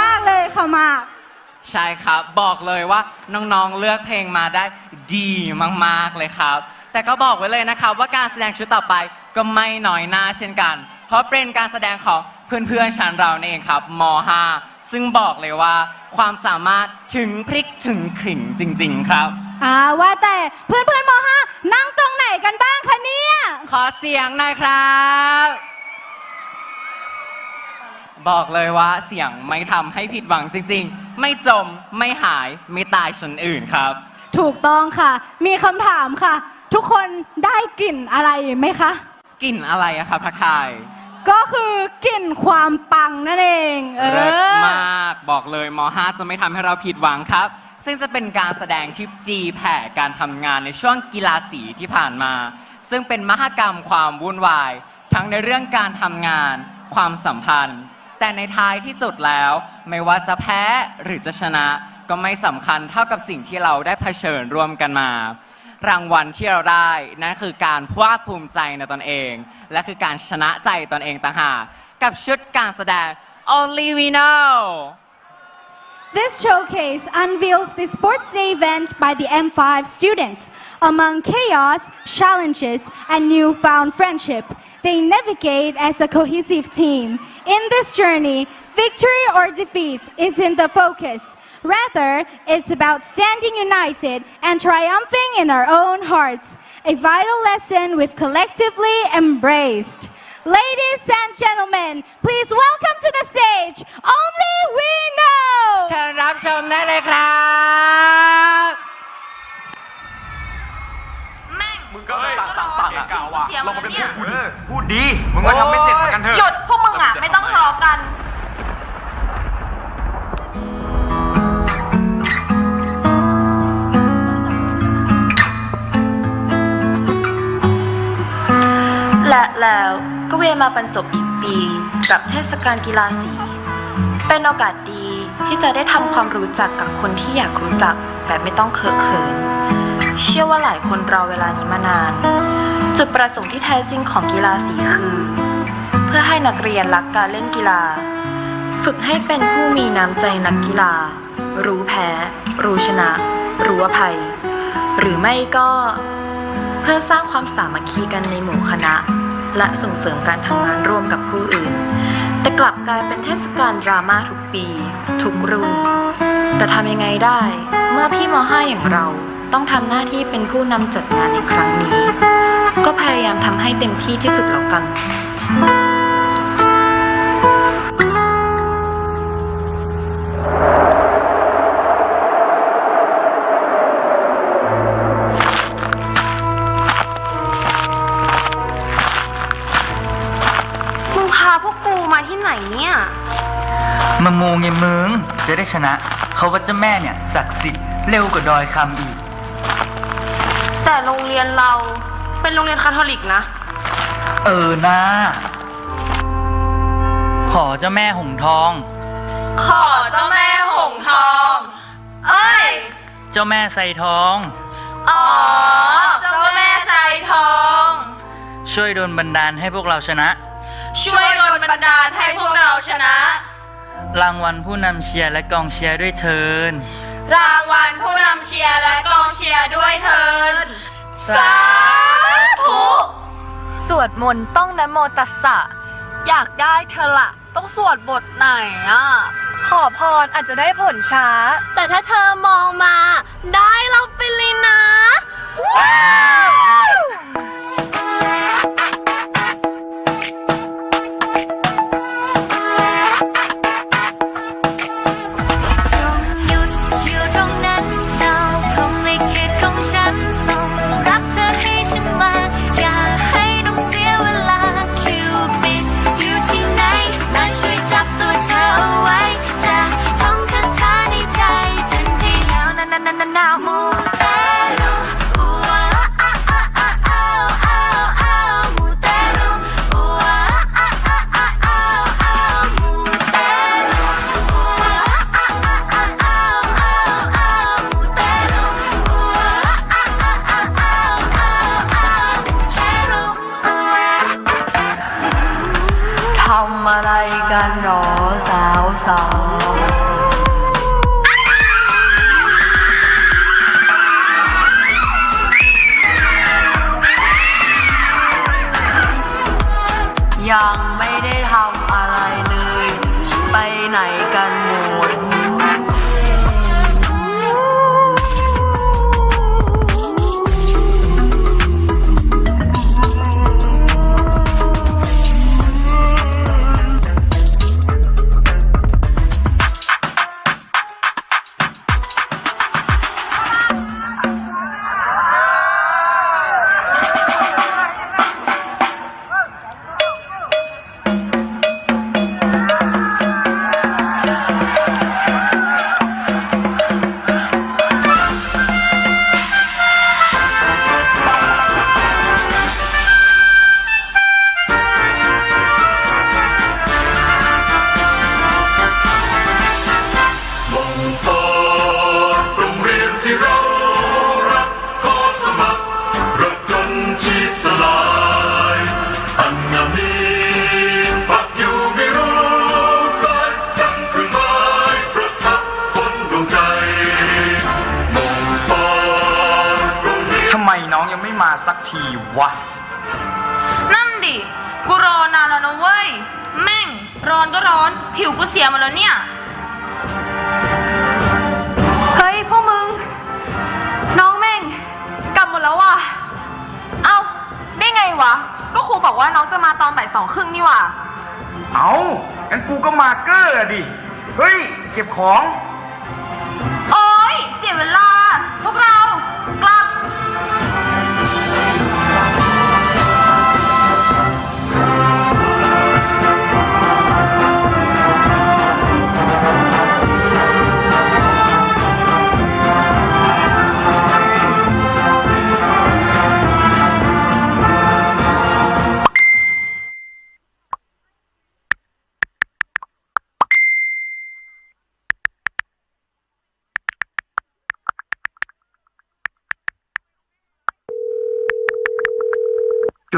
มาก ๆ เลยค่ะหมาก ใช่ครับบอกเลยว่าน้องๆเลือกเพลงมาได้ดีมากๆเลยครับ แต่ก็บอกไว้เลยนะครับว่าการแสดงชุดต่อไปก็ไม่น้อยหน้าเช่นกัน เพราะเป็นการแสดงของเพื่อนๆชั้นเรานั่นเองครับม .5 ซึ่งบอกเลยว่าความสามารถถึงพริกถึงขิงจริง ๆ ครับ อ่าว่าแต่เพื่อนเพื่อนๆม .5 นั่งตรงไหนกันบ้างคะเนี่ย ขอเสียงหน่อยครับ บอกเลยว่าเสียงไม่ทำให้ผิดหวังจริง ๆ ไม่จมไม่หายไม่ตายชนอื่นครับ ถูกต้องค่ะ มีคำถามค่ะ ทุกคนได้กลิ่นอะไรไหมคะ กลิ่นอะไรอะครับทักทายก็คือกลิ่นความปังนั่นเอง เอเลิศอ มากบอกเลยม .5 จะไม่ทำให้เราผิดหวังครับ ซึ่งจะเป็นการแสดงที่ตีแผ่การทำงานในช่วงกีฬาสีที่ผ่านมา ซึ่งเป็นมหกรรมความวุ่นวาย ทั้งในเรื่องการทำงาน ความสัมพันธ์ แต่ในท้ายที่สุดแล้ว ไม่ว่าจะแพ้หรือจะชนะ ก็ไม่สำคัญเท่ากับสิ่งที่เราได้เผชิญร่วมกันมา รางวัลที่เราได้นั่นคือการภาคภูมิใจในตนเอง และคือการชนะใจตนเองต่างหากกับชุดการแสดง Only We Know This showcase unveils the sports day event by the M5 students. Among chaos, challenges, and newfound friendship, they navigate as a cohesive team. In this journey, victory or defeat isn't the focus. Rather, it's about standing united and triumphing in our own hearts. A vital lesson we've collectively embraced. Ladies and gentlemen, please welcome to the stage Only We Know! เชิญรับชมได้เลยครับ แ ม่งมึงก็สั่งสั่งสั่งอะเก่าว่ะลงมาเป็นเนี่ยพูดพูดพูดดีมึงก็ทำไม่เสร็จเหมือนกันเถอะหยุดพวกมึงอะ ไม่ต้องทะเลาะกัน และแล้วก็เวยนมาบรรจบอีกปี กับเทศกาลกีฬาสี เป็นโอกาสดีที่จะได้ทำความรู้จักกับคนที่อยากรู้จักแบบไม่ต้องเคอะเขิน เชื่อว่าหลายคนรอเวลานี้มานาน จุดประสงค์ที่แท้จริงของกีฬาสีคือ เพื่อให้นักเรียนรักการเล่นกีฬา ฝึกให้เป็นผู้มีน้ำใจนักกีฬา รู้แพ้ รู้ชนะ รู้อภัย หรือไม่ก็เพื่อสร้างความสามัคคีกันในหมู่คณะ และส่งเสริมการทำงานร่วมกับผู้อื่น แต่กลับกลายเป็นเทศกาลดราม่าทุกปี ทุกรุ่นแต่ทำยังไงได้ เมื่อพี่ม .5 อย่างเรา ต้องทำหน้าที่เป็นผู้นำจัดงานในครั้งนี้ ก็พยายามทำให้เต็มที่ที่สุดแล้วกัน มึงพาพวกกูมาที่ไหนเนี่ย มามูไงมึง จะได้ชนะ เขาว่าเจ้าแม่เนี่ยศักดิ์สิทธิ์เร็วกว่าดอยคำอีกแต่ โรงเรียนเรา เป็นโรงเรียนคาทอลิกนะ เออนะ ขอเจ้าแม่หงทอง ขอเจ้าแม่หงทอง เอ้ย เจ้าแม่ไซทอง อ๋อ เจ้าแม่ไซทอง ช่วยดลบันดาลให้พวกเราชนะ ช่วยดลบันดาลให้พวกเราชนะ รางวัลผู้นำเชียร์และกองเชียร์ด้วยเทิน รางวัลผู้นำเชียร์และกองเชียร์ด้วยเทิน สาธุ สวดมนต์ต้องนะโมตัสสะ อยากได้เธอละ ต้องสวดบทไหนอะ ขอพรอาจจะได้ผลช้า แต่ถ้าเธอมองมา ได้เราไปเลยนะ ว้าว กันหรอสาวสาวยัง ร้อนก็ร้อน ผิวกูเสียหมาแล้วเนี่ย เฮ้ยพวกมึง น้องแม่งกลับหมดแล้วว่ะ เอ้าได้ไงวะ ก็ครูบอกว่าน้องจะมาตอนบ่ายสองครึ่งนี่ว่ะ เอางั้นกูก็มาเกอร์อะดิ เฮ้ย เก็บของ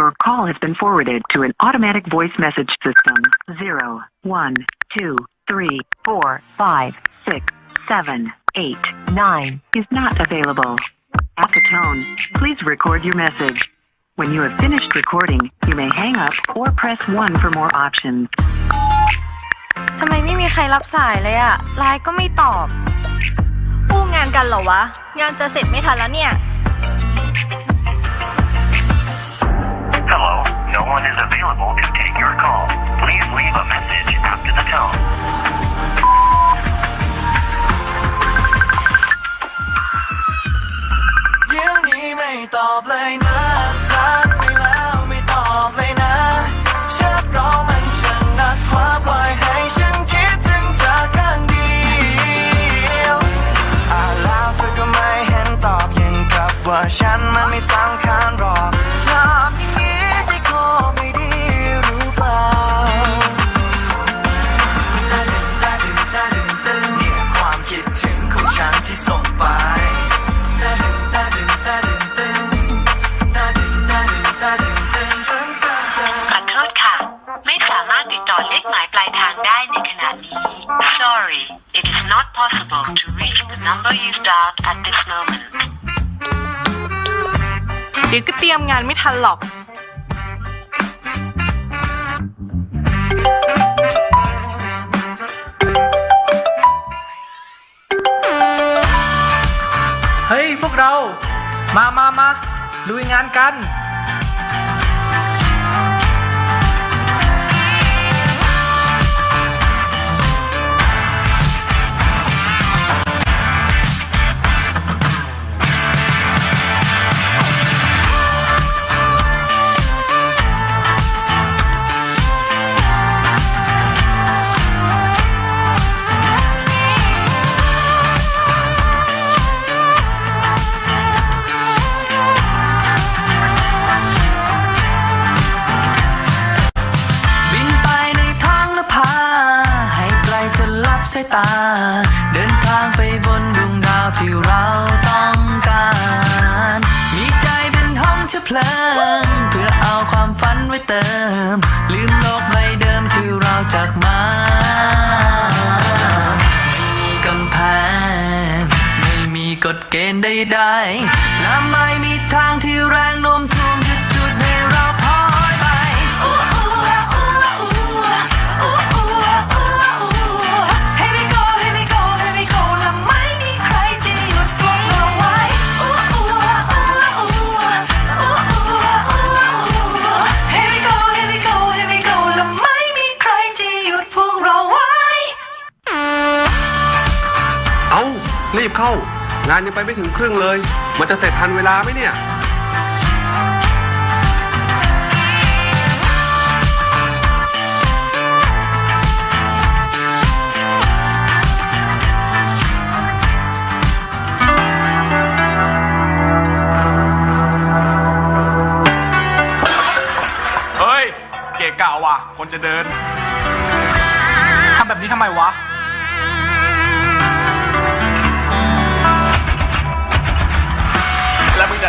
Your call has been forwarded to an automatic voice message system. 0, 1, 2, 3, 4, 5, 6, 7, 8, 9 is not available. At the tone, please record your message. When you have finished recording, you may hang up or press 1 for more options. ทำไมไม่มีใครรับสายเลยอะไลน์ก็ไม่ตอบอู้งานกันเหรอวะ no one is available. To take your call อเลขหมายปลายทางได้ในขณะนี้ Sorry it is not possible to reach the number you dialed at this moment เดี๋ยวก็เตรียมงานไม่ทันหรอก เฮ้ย พวกเรา มามามาลุยงานกันบิน เข้า งานยังไปไม่ถึงครึ่งเลย มันจะเสร็จทันเวลาไหมเนี่ย เฮ้ย เกะกะว่ะ คนจะเดิน ทำแบบนี้ทำไมวะ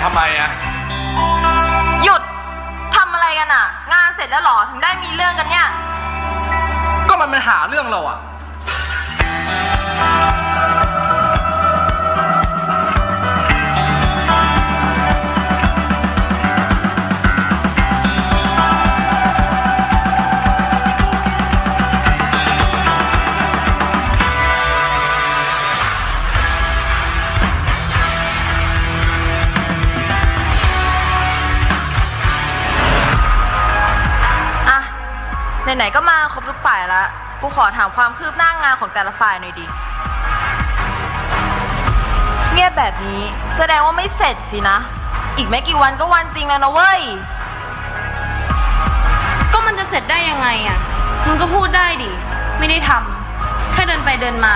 ทำไมอะหยุดทำอะไรกันอะงานเสร็จแล้วเหรอถึงได้มีเรื่องกันเนี่ย ก็มันมันหาเรื่องเราอะอะ ไหนๆก็มาครบทุกฝ่ายแล้วกูขอถามความคืบหน้างานของแต่ละฝ่ายหน่อยดิ เงียบแบบนี้แสดงว่าไม่เสร็จสินะ อีกไม่กี่วันก็วันจริงแล้วนะเว้ย ก็มันจะเสร็จได้ยังไงอะ มึงก็พูดได้ดิ ไม่ได้ทำแค่เดินไปเดินมา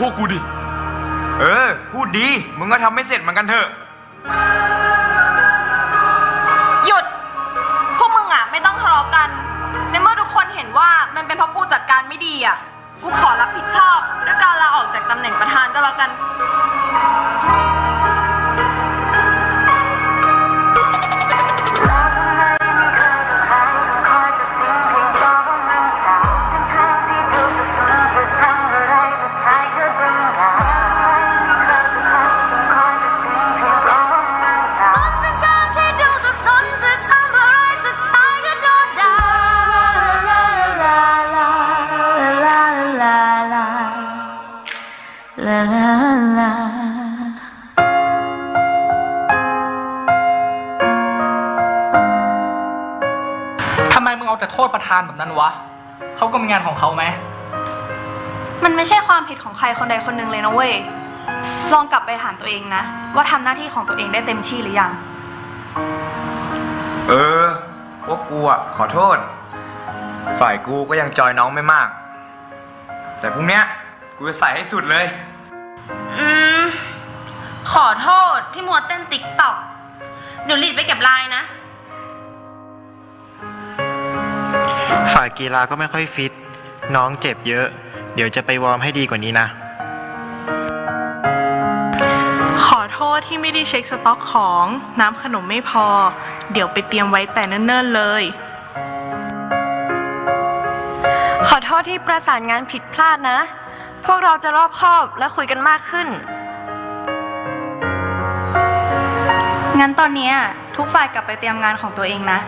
พวกกูดิ เออ พูดดี มึงก็ทำไม่เสร็จเหมือนกันเถอะ แต่โทษประธานแบบนั้นวะ เขาก็มีงานของเขาไหม มันไม่ใช่ความผิดของใครคนใดคนหนึ่งเลยนะเว้ย ลองกลับไปถามตัวเองนะ ว่าทำหน้าที่ของตัวเองได้เต็มที่หรือยัง เออพวกกูอะขอโทษ ฝ่ายกูก็ยังจอยน้องไม่มาก แต่พรุ่งเนี้ยกูจะใส่ให้สุดเลย อืม ขอโทษที่มัวเต้นติ๊กต็อกเดี๋ยวลีดไปเก็บลายนะ ฝ่ายกีฬาก็ไม่ค่อยฟิต น้องเจ็บเยอะ เดี๋ยวจะไปวอร์มให้ดีกว่านี้นะ ขอโทษที่ไม่ได้เช็คสต็อกของน้ำขนมไม่พอ เดี๋ยวไปเตรียมไว้แต่เนิ่นๆเลย ขอโทษที่ประสานงานผิดพลาดนะ พวกเราจะรอบคอบและคุยกันมากขึ้น งั้นตอนเนี้ยทุกฝ่ายกลับไปเตรียมงานของตัวเองนะ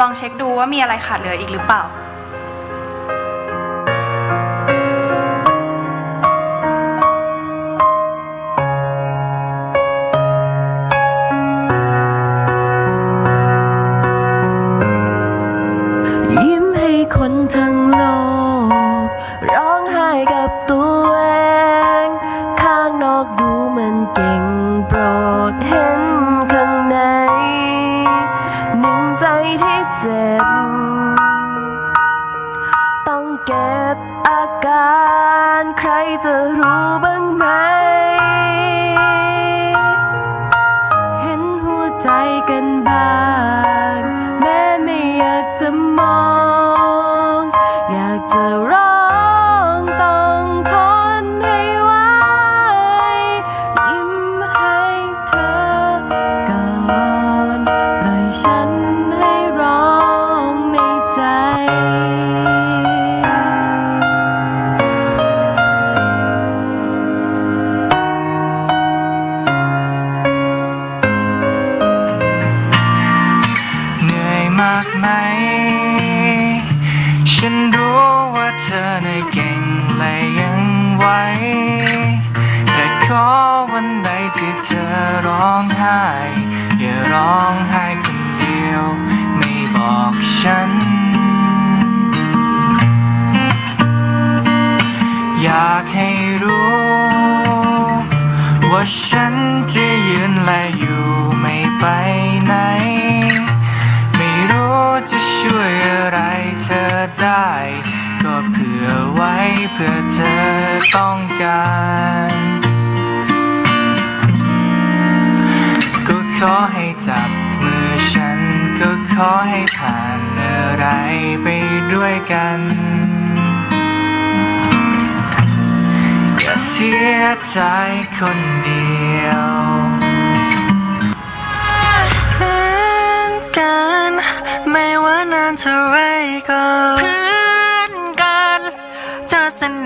ลองเช็คดูว่ามีอะไรขาดเหลืออีกหรือเปล่า by. ต้องการ ก็ขอให้จับมือฉัน ก็ขอให้ผ่านอะไรไปด้วยกัน อย่าเสียใจคนเดียวเพื่อนกัน ไม่ว่านานเท่าไรก็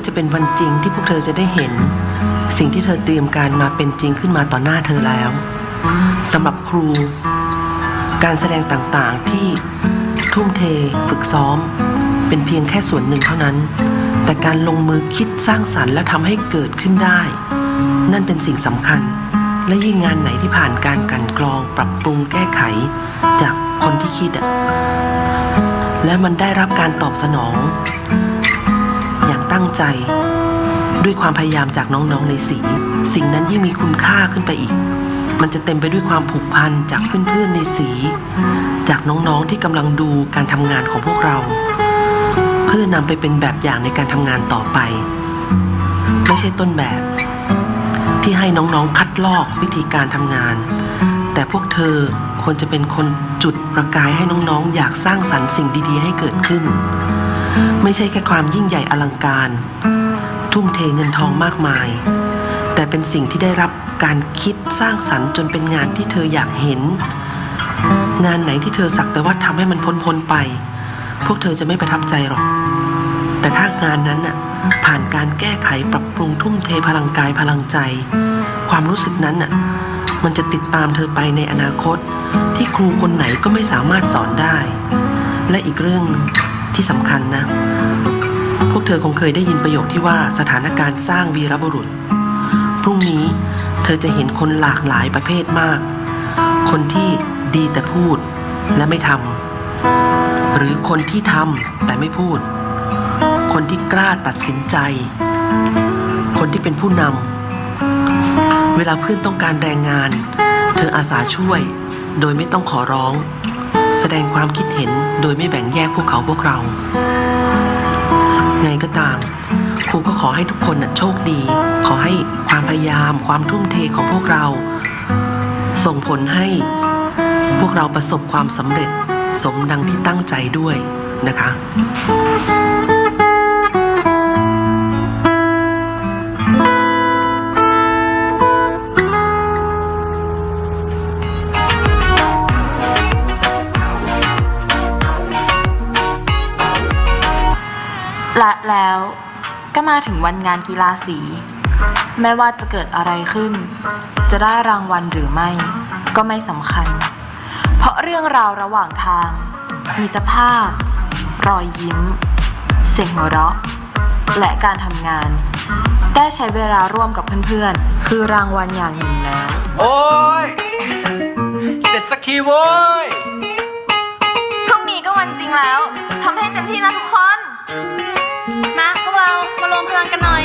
ก็จะเป็นวันจริงที่พวกเธอจะได้เห็น สิ่งที่เธอเตรียมการมาเป็นจริงขึ้นมาต่อหน้าเธอแล้วสำหรับครู การแสดงต่างๆที่ทุ่มเทฝึกซ้อม เป็นเพียงแค่ส่วนหนึ่งเท่านั้น แต่การลงมือคิดสร้างสรรค์และทำให้เกิดขึ้นได้ นั่นเป็นสิ่งสำคัญ และยิ่งงานไหนที่ผ่านการกันกรองปรับปรุงแก้ไข จากคนที่คิดและมันได้รับการตอบสนอง ตั้งใจ ด้วยความพยายามจากน้องๆในสี สิ่งนั้นยิ่งมีคุณค่าขึ้นไปอีก มันจะเต็มไปด้วยความผูกพันจากเพื่อนๆในสี จากน้องๆที่กำลังดูการทำงานของพวกเรา เพื่อนำไปเป็นแบบอย่างในการทำงานต่อไป ไม่ใช่ต้นแบบ ที่ให้น้องๆคัดลอกวิธีการทำงาน แต่พวกเธอควรจะเป็นคนจุดประกายให้น้องๆ อยากสร้างสรรค์สิ่งดีๆ ให้เกิดขึ้น ไม่ใช่แค่ความยิ่งใหญ่อลังการ ทุ่มเทเงินทองมากมาย แต่เป็นสิ่งที่ได้รับการคิดสร้างสรรค์จนเป็นงานที่เธออยากเห็น งานไหนที่เธอสักแต่ว่าทำให้มันพ้นพ้นๆไป พวกเธอจะไม่ประทับใจหรอก แต่ถ้างานนั้นน่ะผ่านการแก้ไขปรับปรุงทุ่มเทพลังกายพลังใจ ความรู้สึกนั้นน่ะมันจะติดตามเธอไปในอนาคต ที่ครูคนไหนก็ไม่สามารถสอนได้ และอีกเรื่อง ที่สำคัญนะ พวกเธอคงเคยได้ยินประโยคที่ว่าสถานการณ์สร้างวีรบุรุษ พรุ่งนี้เธอจะเห็นคนหลากหลายประเภทมาก คนที่ดีแต่พูดและไม่ทำ หรือคนที่ทำแต่ไม่พูด คนที่กล้าตัดสินใจ คนที่เป็นผู้นำ เวลาเพื่อนต้องการแรงงาน เธออาสาช่วยโดยไม่ต้องขอร้อง แสดงความคิดเห็นโดยไม่แบ่งแยกพวกเขาพวกเรา ไงก็ตาม ครูก็ขอให้ทุกคนน่ะโชคดี ขอให้ความพยายามความทุ่มเทของพวกเรา ส่งผลให้พวกเราประสบความสำเร็จสมดังที่ตั้งใจด้วยนะคะและ วันงานกีฬาสีไม่ว่าจะเกิดอะไรขึ้น จะได้รางวัลหรือไม่ ก็ไม่สำคัญ เพราะเรื่องราวระหว่างทาง มิตรภาพ รอยยิ้ม เสียงหัวเราะ และการทำงาน ได้ใช้เวลาร่วมกับเพื่อนๆ คือรางวัลอย่างหนึ่งแล้ว โอ้ย เสร็จสักทีโว้ย พรุ่งนี้ก็วันจริงแล้ว ทำให้เต็มที่นะทุกคนมาพวกเรา มารวมพลังกันหน่อย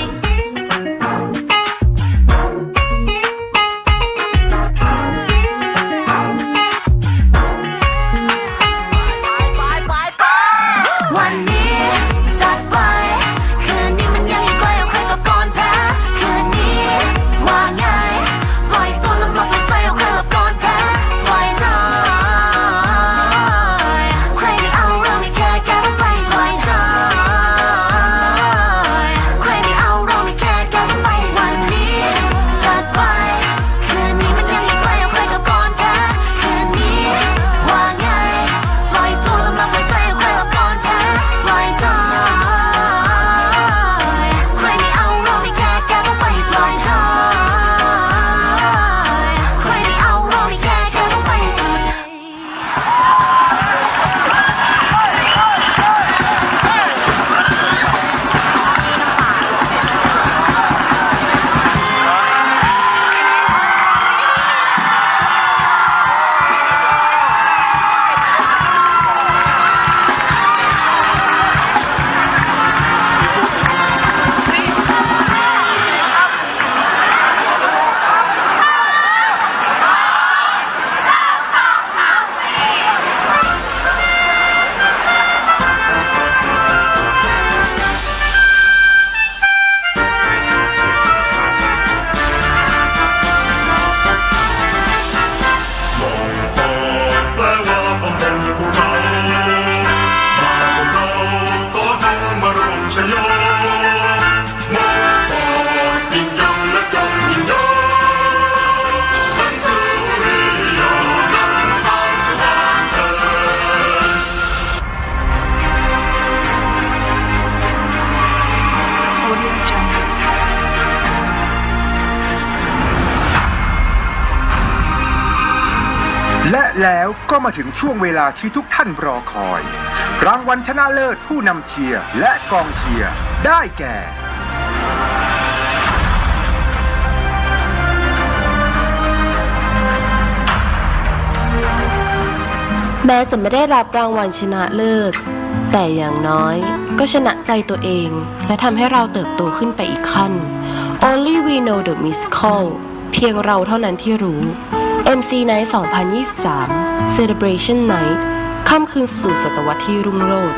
มาถึงช่วงเวลาที่ทุกท่านรอคอย รางวัลชนะเลิศผู้นำเชียร์และกองเชียร์ได้แก่ แม้จะไม่ได้รับรางวัลชนะเลิศ แต่อย่างน้อยก็ชนะใจตัวเอง และทำให้เราเติบโตขึ้นไปอีกขั้น Only we know the musical เพียงเราเท่านั้นที่รู้ MC Night 2023 Celebration Night ค่ำคืนสู่ศตวรรษที่รุ่งโรจน์